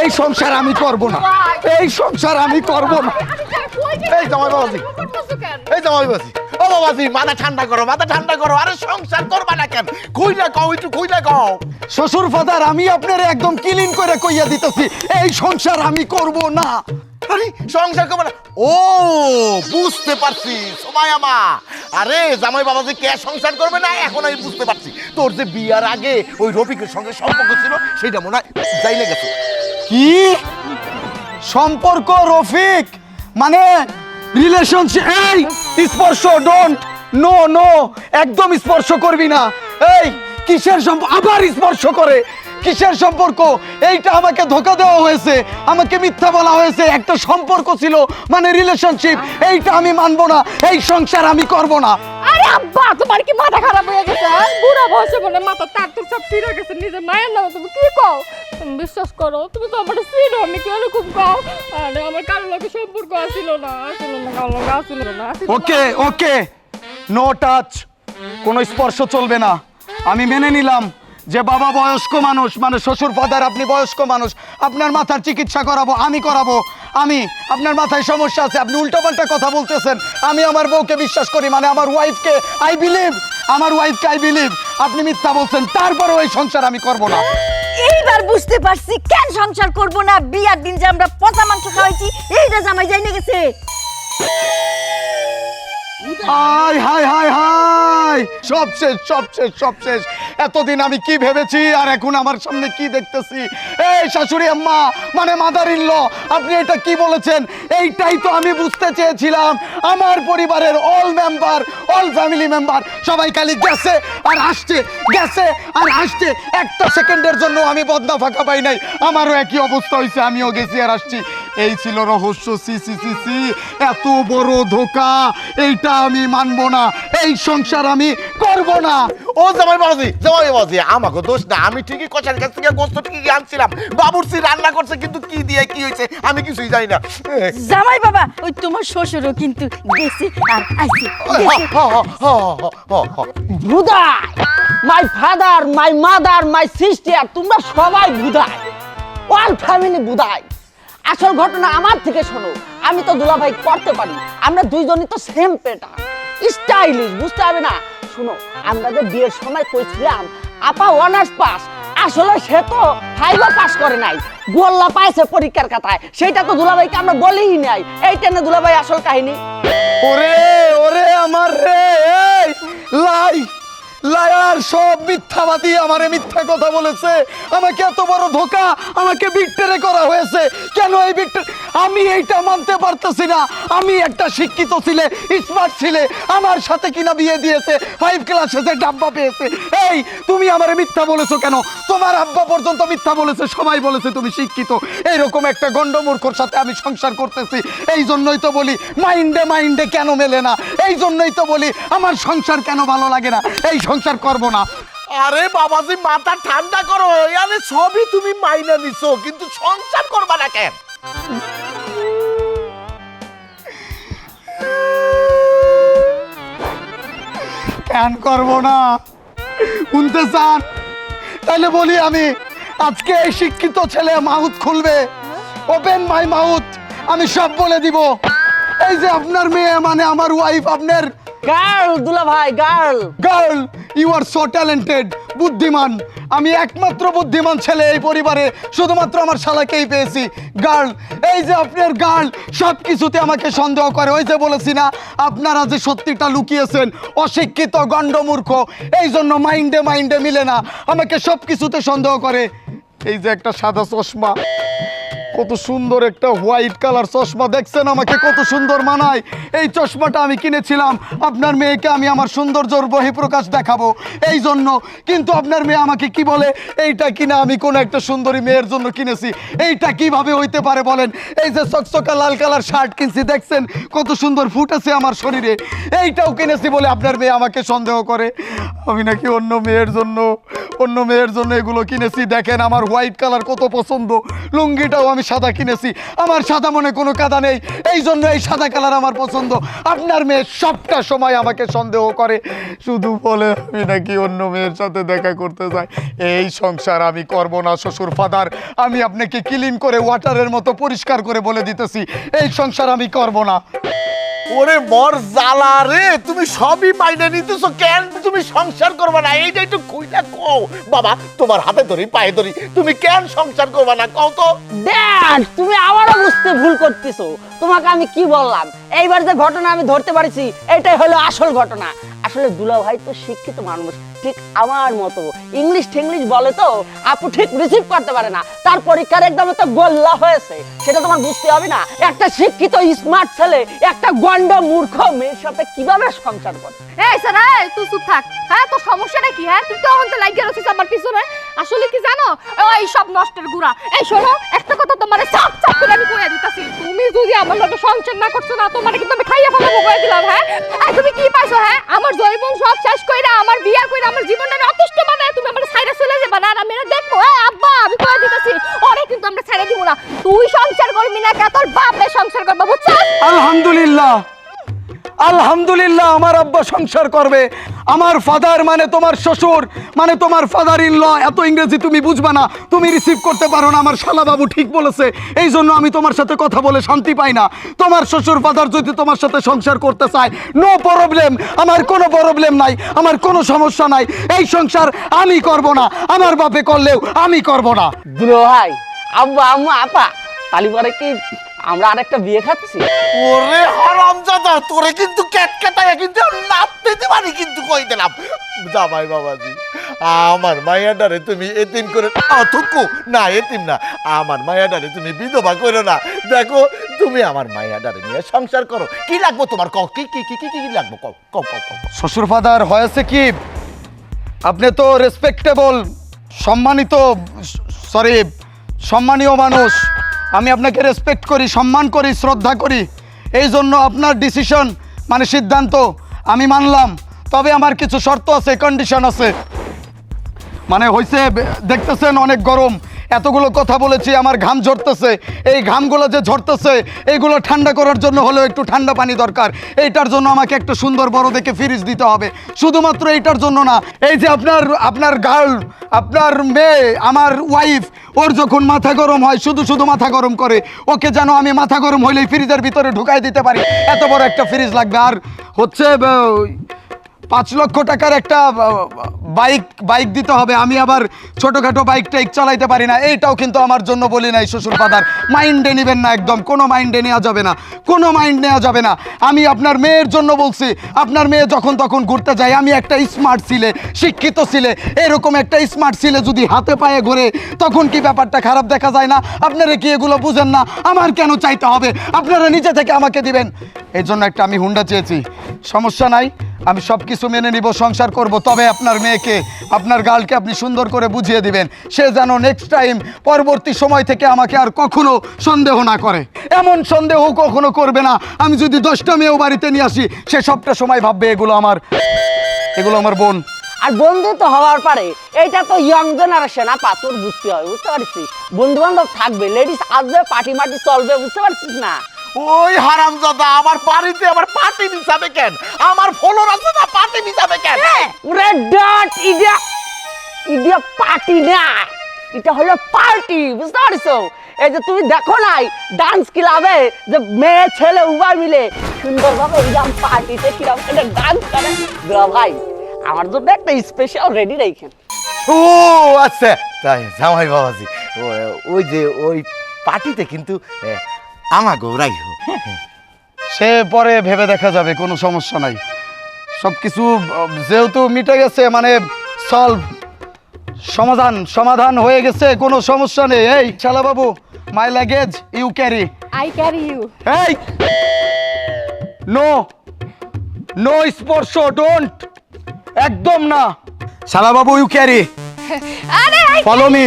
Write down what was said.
এই সংসার আমি করব না। এই সংসার আমি করব না। এই জামাই বাবাজি। এই জামাই বাবাজি। ও বাবাজি মাথা ঠান্ডা করো মাথা ঠান্ডা করো। আরে সংসার করবা না কেন? কইলা কও একটু কইলা কও। শ্বশুর ফাদার আমি আপনার একদম ক্লিন করে কইয়া দিতেছি। এই সংসার আমি করব না। আরে সংসার করবা না। ও বুঝতে পারছি সময় আমা আরে জামাই বাবা বাবাজি কে সংসার করবে না? এখন আমি বুঝতে পারছি। তোর যে বিয়ার আগে ওই রফিকের সঙ্গে সম্পর্ক ছিল সেটা মনে হয় যাইলে গেছে। কি? সম্পর্ক রফিক মানে রিলেশনশিপ এই, স্পর্শ ডোন্ট নো নো একদম স্পর্শ করবি না। এই, কিসের আবার স্পর্শ করে। কিসের সম্পর্ক? এইটা আমাকে ধোকা দেওয়া হয়েছে, আমাকে মিথ্যা বলা হয়েছে, একটা সম্পর্ক ছিল মানে রিলেশনশিপ এইটা আমি মানবো না, এই সংসার আমি করব না। আরে আব্বা, তোমার কি মাথা খারাপ হয়ে গেছে হ্যাঁ? বুড়া মনে মাথা তার তোর সব ফিরে গেছে, নিজের মায়ের নামে তুমি কি কও তুমি বিশ্বাস করো, তুমি তো আমার চিনো, আমি কি এরকম কও আরে, আমার কারোর লোকের সম্পর্ক আসিল না আসিল না কারোর লোক আসিল না, আসিল। ওকে ওকে নো টাচ কোনো স্পর্শ চলবে না আমি মেনে নিলাম যে বাবা বয়স্ক মানুষ মানে শ্বশুর ফাদার, আপনি বয়স্ক মানুষ, আপনার মাথার চিকিৎসা করাবো, আমি করাবো আমি, আপনার মাথায় সমস্যা আছে, আপনি উল্টোপাল্টা কথা বলতেছেন আমি আমার বউকে বিশ্বাস করি মানে আমার ওয়াইফকে আই বিলিভ আমার ওয়াইফকে আই বিলিভ আপনি মিথ্যা বলছেন তারপরে ওই সংসার আমি করব না। এইবার বুঝতে পারছি কেন সংসার করব না বিয়ার দিন যে আমরা পচা মাংস খাওয়াইছি এইটা জামাই যাই না গেছে। হাই হাই হাই হাই সব শেষ সব শেষ সব শেষ এতদিন আমি কি ভেবেছি? আর এখন আমার সামনে কি দেখতেছি? এই শাশুড়ি আম্মা মানে মাদার ইল্ল আপনি এটা কি বলেছেন? এইটাই তো আমি বুঝতে চেয়েছিলাম। আমার পরিবারের all member all family member সবাই খালি গেছে আর আসছে, গেছে আর আসছে। একটা সেকেন্ডের জন্য আমি বদনা ফাঁকা পাই নাই। আমারও একই অবস্থা হয়েছে আমিও গেছি আর আসছি। এই ছিল রহস্য, সি সি সি সি। এত বড় ধোকা, এইটা আমি মানবো না। এই সংসার আমি করব না। ও জামাই বাবাজি জামাই বাবাজি আমাকে দোষ না আমি ঠিকই কষার কাছ থেকে গোস্ত ঠিকই আনছিলাম। বাবুর্চি রান্না করছে কিন্তু কি দিয়ে কি হয়েছে আমি কিছুই জানি না। জামাই বাবা ওই তোমার শ্বশুরও কিন্তু গেছে আর আইছে। My father my mother my sister তোমরা সবাই বুধাই ওয়ান ফ্যামিলি বুধাই আসল ঘটনা আমার থেকে শোনো আমি তো দুলাভাই করতে পারি আমরা দুইজনই তো সেম পেটা স্টাইলিশ বুঝতে হবে না? শোনো, আমরা যে বিয়ের সময় কইছিলাম, আপা অনার্স পাস আসলে সে তো ফাইভও পাস করে নাই, গোল্লা পাইছে পরীক্ষার কথায় সেটা তো দুলাভাইকে আমরা বলিই নাই, এই টেনে দুলাভাই আসল কাহিনী। ওরে ওরে আমার রে লাই। লায়ার, সব মিথ্যাবাদী আমারে মিথ্যা কথা বলেছে। আমাকে এত বড় ধোকা, আমাকে বিট্টেরে করা হয়েছে। কেন এই বিট্টে আমি এইটা মানতে পারতেছি না। আমি একটা শিক্ষিত ছিলে স্মার্ট ছিলে। আমার সাথে কিনা বিয়ে দিয়েছে ফাইভ ক্লাসে যে ডাব্বা পেয়েছে। এই, তুমি আমারে মিথ্যা বলেছ কেন? তোমার আব্বা পর্যন্ত মিথ্যা বলেছে, সবাই বলেছে তুমি শিক্ষিত। এইরকম একটা গন্ডমূর্খর সাথে আমি সংসার করতেছি। এই জন্যই তো বলি, মাইন্ডে মাইন্ডে কেন মেলে না? এই জন্যই তো বলি, আমার সংসার কেন ভালো লাগে না? এই সংসার করব না। আরে বাবাজি মাথা ঠান্ডা করো। আরে সবই তুমি মাইনা নিছো কিন্তু সংসার করবা না কেন? কেন করব না? শুনতে চান? তাহলে বলি আমি আজকে এই শিক্ষিত ছেলে মাউথ খুলবে। ওপেন মাই মাউথ আমি সব বলে দিব। এই যে আপনার মেয়ে মানে আমার ওয়াইফ আপনার গার্ল দুলা ভাই girl girl you are so talented বুদ্ধিমান। আমি একমাত্র বুদ্ধিমান ছেলে এই পরিবারে, শুধুমাত্র আমার শালাকেই পেয়েছি। গার্ল এই যে আপনার গার্ল সব কিছুতে আমাকে সন্দেহ করে। ওই যে বলেছি না, আপনারা যে সত্যিটা লুকিয়েছেন, অশিক্ষিত, গণ্ডমূর্খ, এই জন্য মাইন্ডে মাইন্ডে মিলে না। আমাকে সব কিছুতে সন্দেহ করে। এই যে একটা সাদা চশমা। কত সুন্দর একটা হোয়াইট কালার চশমা দেখছেন আমাকে, কত সুন্দর মানায়। এই চশমাটা আমি কিনেছিলাম, আপনার মেয়েকে আমি আমার সৌন্দর্যর বহিঃপ্রকাশ দেখাবো। এই জন্য কিন্তু আপনার মেয়ে আমাকে কি বলে? এইটা কিনা আমি কোনো একটা সুন্দরী মেয়ের জন্য কিনেছি। এইটা কীভাবে হইতে পারে বলেন? এই যে চকচকা লাল কালার শার্ট কিনছি, দেখছেন? কত সুন্দর ফুট আছে আমার শরীরে। এইটাও কিনেছি বলে আপনার মেয়ে আমাকে সন্দেহ করে। আমি নাকি অন্য মেয়ের জন্য, অন্য মেয়ের জন্য এগুলো কিনেছি। দেখেন আমার হোয়াইট কালার কত পছন্দ। লুঙ্গিটাও আমি সাদা কিনেছি। আমার সাদা মনে কোনো কাদা নেই। এই জন্য এই সাদা কালার আমার পছন্দ। আপনার মেয়ে সবটা সময় আমাকে সন্দেহ করে। শুধু বলে আমি নাকি অন্য মেয়ের সাথে দেখা করতে যাই। এই সংসার আমি করব না, শ্বশুর, ফাদার। আমি আপনাকে ক্লিন করে ওয়াটারের মতো পরিষ্কার করে বলে দিতেছি। এই সংসার আমি করব না। ওরে মর রে, তুমি সবই নিতেছো কেন? তুমি সংসার করবে না, এইটা একটু কও। বাবা, তোমার হাতে ধরি, পায়ে ধরি, তুমি কেন সংসার করবা না? কও তো। ড্যাড তুমি আবারও বুঝতে ভুল করতেছো। তোমাকে আমি কি বললাম? এইবার যে ঘটনা আমি ধরতে পারছি, এটাই হলো আসল ঘটনা। আসলে দুলা ভাই তো শিক্ষিত মানুষ ঠিক আমার মতো। ইংলিশ টিংলিশ বলে তো, আপু ঠিক রিসিভ করতে পারে না। তার পরীক্ষার একদম তো গোল্লা হয়েছে। সেটা তোমার বুঝতে হবে না। একটা শিক্ষিত স্মার্ট ছেলে, একটা গন্ড মূর্খ মেয়ের সাথে কীভাবে সংসার করে এই স্যার, এই, তুই চুপ থাক। হ্যাঁ তোর সমস্যাটা কি? হ্যাঁ তুই তো এখন তো লাগিয়ে রয়েছিস আমার পিছনে। আসলে কি জানো? ওই সব নষ্টের গুড়া। এই শোনো কথা তোমার সব চাপ করে আমি কইয়া দিতাছি। তুমি যদি আমার লগে সংসার না করছ না, তোমারে কিন্তু আমি খাইয়া ফেলাবো কইয়া দিলাম হ্যাঁ? আর তুমি কি পাইছো হ্যাঁ? আমার জৈবন সব শেষ কইরা, আমার বিয়া কইরা, আমার জীবনটা অতিষ্ঠ বানায় তুমি আমার সাইরা চলে যাবা। না আমি এটা দেখব হ্যাঁ আব্বা, আমি কইয়া দিতাছি, ওরে কিন্তু আমরা ছেড়ে দিব না। তুই সংসার করবি না কে? তোর বাপে সংসার করবে, বুঝছিস? আলহামদুলিল্লাহ। আলহামদুলিল্লাহ, আমার আব্বা সংসার করবে। আমার ফাদার মানে তোমার শ্বশুর মানে তোমার ফাদার ইন ল এত ইংরেজি তুমি বুঝবা না, তুমি রিসিভ করতে পারো না, আমার শালা বাবু ঠিক বলেছে। এই জন্য আমি তোমার সাথে কথা বলে শান্তি পাই না। তোমার শ্বশুর ফাদার যদি তোমার সাথে সংসার করতে চায় নো প্রবলেম আমার কোনো প্রবলেম নাই, আমার কোনো সমস্যা নাই। এই সংসার আমি করব না, আমার বাপে করলেও আমি করব না। ভাই আব্বা, আম্মা, আপা, তালি পরে কি আমরা আরেকটা বিয়ে খাচ্ছি। ওরে হারামজাদা তোরে কিন্তু ক্যাটকাটায় কিন্তু নাচতে দিতে পারি কিন্তু কই দিলাম জামাই বাবাজি আমার মায়াডারে তুমি এতিম করে অথুকু না এতিম না। আমার মায়াডারে তুমি বিধবা করো না। দেখো তুমি আমার মায়াডারে নিয়ে সংসার করো। কি লাগবো তোমার? কও কি কি কি কি কি লাগবো? কও কও কও শ্বশুর ফাদার হয়েছে কি? আপনি তো রেসপেক্টেবল সম্মানিত সরি সম্মানীয় মানুষ। আমি আপনাকে রেসপেক্ট করি, সম্মান করি, শ্রদ্ধা করি। এই জন্য আপনার ডিসিশন মানে সিদ্ধান্ত আমি মানলাম। তবে আমার কিছু শর্ত আছে কন্ডিশন আছে। মানে হয়েছে দেখতেছেন অনেক গরম। এতগুলো কথা বলেছি, আমার ঘাম ঝরতেছে। এই ঘামগুলো যে ঝরতেছে এইগুলো ঠান্ডা করার জন্য হলেও একটু ঠান্ডা পানি দরকার। এইটার জন্য আমাকে একটা সুন্দর বড় দেখে ফ্রিজ দিতে হবে। শুধুমাত্র এইটার জন্য না, এই যে আপনার আপনার গার্ল আপনার মেয়ে, আমার ওয়াইফ ওর যখন মাথা গরম হয়, শুধু শুধু মাথা গরম করে, ওকে যেন আমি মাথা গরম হইলেই ফ্রিজের ভিতরে ঢুকাই দিতে পারি। এত বড় একটা ফ্রিজ লাগবে। আর হচ্ছে পাঁচ লক্ষ টাকার একটা বাইক বাইক দিতে হবে। আমি আবার ছোটোখাটো বাইক টাইক চালাইতে পারি না। এইটাও কিন্তু আমার জন্য বলি নাই, শ্বশুর ফাদার। মাইন্ডে নেবেন না একদম। কোনো মাইন্ডে নেওয়া যাবে না। কোনো মাইন্ড নেওয়া যাবে না। আমি আপনার মেয়ের জন্য বলছি, আপনার মেয়ে যখন তখন ঘুরতে যায়, আমি একটা স্মার্ট ছিলে, শিক্ষিত ছিলে। এরকম একটা স্মার্ট ছিলে যদি হাতে পায়ে ঘুরে, তখন কি ব্যাপারটা খারাপ দেখা যায় না? আপনারা কি এগুলো বুঝেন না? আমার কেন চাইতে হবে? আপনারা নিজে থেকে আমাকে দিবেন। এই জন্য একটা আমি হুন্ডা চেয়েছি। সমস্যা নাই। আমি সব কিছু মেনে নিব, সংসার করব, তবে আপনার মেয়েকে, আপনার গার্লকে আপনি সুন্দর করে বুঝিয়ে দিবেন। সে যেন নেক্সট টাইম পরবর্তী সময় থেকে আমাকে আর কখনো সন্দেহ না করে। এমন সন্দেহ কখনো করবে না। আমি যদি দশটা মেয়েও বাড়িতে নিয়ে আসি, সে সবটা সময় ভাববে, এগুলো আমার এগুলো আমার বোন। আর বন্ধু তো হওয়ার পারে এটা তো ইয়ং জেনারেশন আপা, তোর বুঝতে হবে বুঝতে পারছিস? বন্ধু বান্ধব থাকবে লেডিস আসবে পার্টি মাটি চলবে, বুঝতে পারছিস না? ওই হারামজাদা আমার বাড়িতে আমার পার্টি মিশাবে কেন? আমার ফলোর আছে না পার্টি মিশাবে কেন? ওরে ডট ইডিয়া ইডিয়া পার্টি না। এটা হলো পার্টি বুঝতে পারছ? এই যে তুমি দেখো নাই ডান্স ক্লাবে যে মেয়ে ছেলে উভয় মিলে সুন্দরভাবে এরকম পার্টিতে কীরকম একটা ডান্স করে। দুলা ভাই আমার জন্য একটা স্পেশাল রেডি রেখেন ও আচ্ছা তাই জামাই বাবাজি ওই যে ওই পার্টিতে কিন্তু আমা গৌরাই সে পরে ভেবে দেখা যাবে কোনো সমস্যা নাই। সব কিছু যেহেতু মিটে গেছে মানে সলভ সমাধান সমাধান হয়ে গেছে কোনো সমস্যা নেই। এই শালা বাবু my luggage you carry I carry you এই নো নো স্পর্শ ডোন্ট একদম না! শালা বাবু ইউ ক্যারি আরে আই ফলো মি